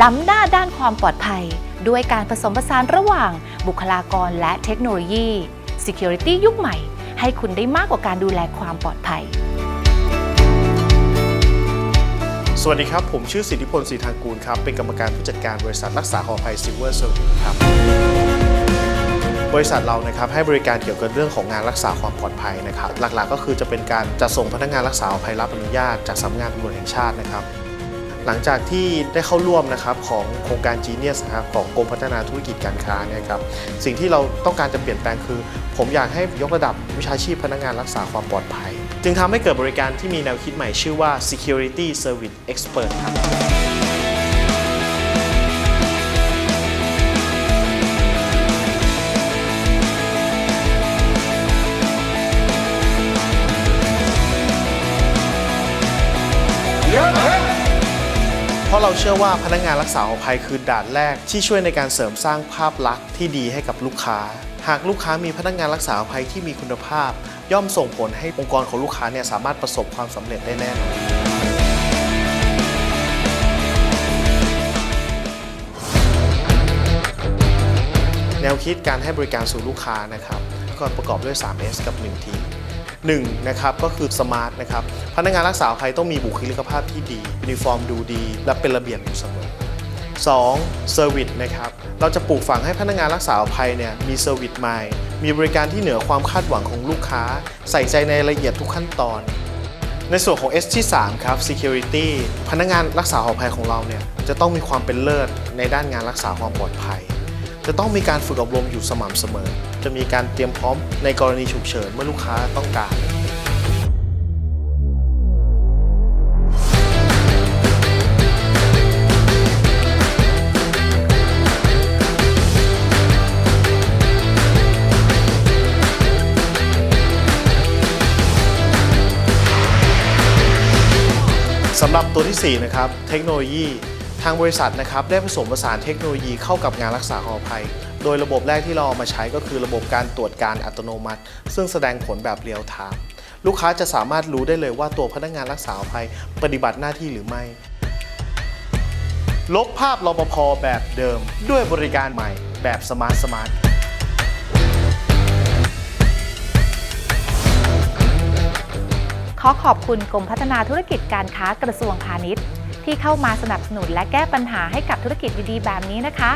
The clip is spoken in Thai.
ล้ำหน้าด้านความปลอดภัย ด้วยการผสมผสานระหว่างบุคลากรและเทคโนโลยี Security ยุคใหม่ ให้คุณได้มากกว่าการดูแลความปลอดภัย สวัสดีครับ ผมชื่อสิทธิพลศรีทางกูลครับ เป็นกรรมการผู้จัดการบริษัทรักษาความปลอดภัยซิลเวอร์เซอร์วิสครับ บริษัทเรานะครับให้บริการเกี่ยวกับเรื่องของงานรักษาความปลอดภัยนะครับ หลักๆ ก็คือจะเป็นการจัดส่งพนักงานรักษาความปลอดภัยรับอนุญาตจากสำนักงานตำรวจแห่งชาตินะครับ หลังจากที่ได้เข้าร่วมนะครับของโครงการ Genius นะครับของกรมพัฒนาธุรกิจการค้าเนี่ยครับสิ่งที่เราต้องการจะเปลี่ยนแปลงคือ ผมอยากให้ยกระดับวิชาชีพพนักงานรักษาความปลอดภัย จึงทำให้เกิดบริการที่มีแนวคิดใหม่ชื่อว่า Security Service Expert ครับเพ ราะเราเชื่อว่าพนักงานรักษาความปลอดภัยคือด่านแรก ที่ช่วยในการเสริมสร้างภาพลักษณ์ที่ดีให้กับลูกค้า หากลูกค้ามีพนักงานรักษาความปลอดภัยที่มีคุณภาพ ย่อมส่งผลให้องค์กรของลูกค้าเนี่ยสามารถประสบความสำเร็จได้แน่นอนแนวคิดการให้บริการสู่ลูกค้านะครับก็ประกอบด้วย 3S กับ1ที 1นะครับก็คือสมาร์ทนะครับพนักงานรักษาภัยต้องมีบุคลิกภาพที่ดียูนิฟอร์มดูดี และเป็นระเบียบอยู่เสมอ 2. Service นะครับ เราจะปลูกฝังให้พนักงานรักษาภัยเนี่ยมีเซอร์วิสใหม่ มีบริการที่เหนือความคาดหวังของลูกค้า ใส่ใจในรายละเอียดทุกขั้นตอน ในส่วนของ S ที่ 3 ครับ Security พนักงานรักษาความปลอดภัยของเราเนี่ยจะต้องมีความเป็นเลิศในด้านงานรักษาความปลอดภัย จะต้องมีการฝึกอบรมอยู่สม่ำเสมอ จะมีการเตรียมพร้อมในกรณีฉุกเฉินเมื่อลูกค้าต้องการสำหรับตัวที่ 4 นะครับ เทคโนโลยี ทางบริษัทนะครับได้ผสมผสานเทคโนโลยีเข้ากับงานรักษาความปลอดภัย โดยระบบแรกที่เราเอามาใช้ก็คือระบบการตรวจการอัตโนมัติ ซึ่งแสดงผลแบบเรียลไทม์ลูกค้าจะสามารถรู้ได้เลยว่าตัวพนักงานรักษาภัยปฏิบัติหน้าที่หรือไม่ ลบภาพรปภแบบเดิม ด้วยบริการใหม่แบบสมาร์ทสมาร์ทขอขอบคุณกรมพัฒนาธุรกิจการค้ากระทรวงพาณิชย์ ที่เข้ามาสนับสนุนและแก้ปัญหาให้กับธุรกิจดีๆแบบนี้นะคะ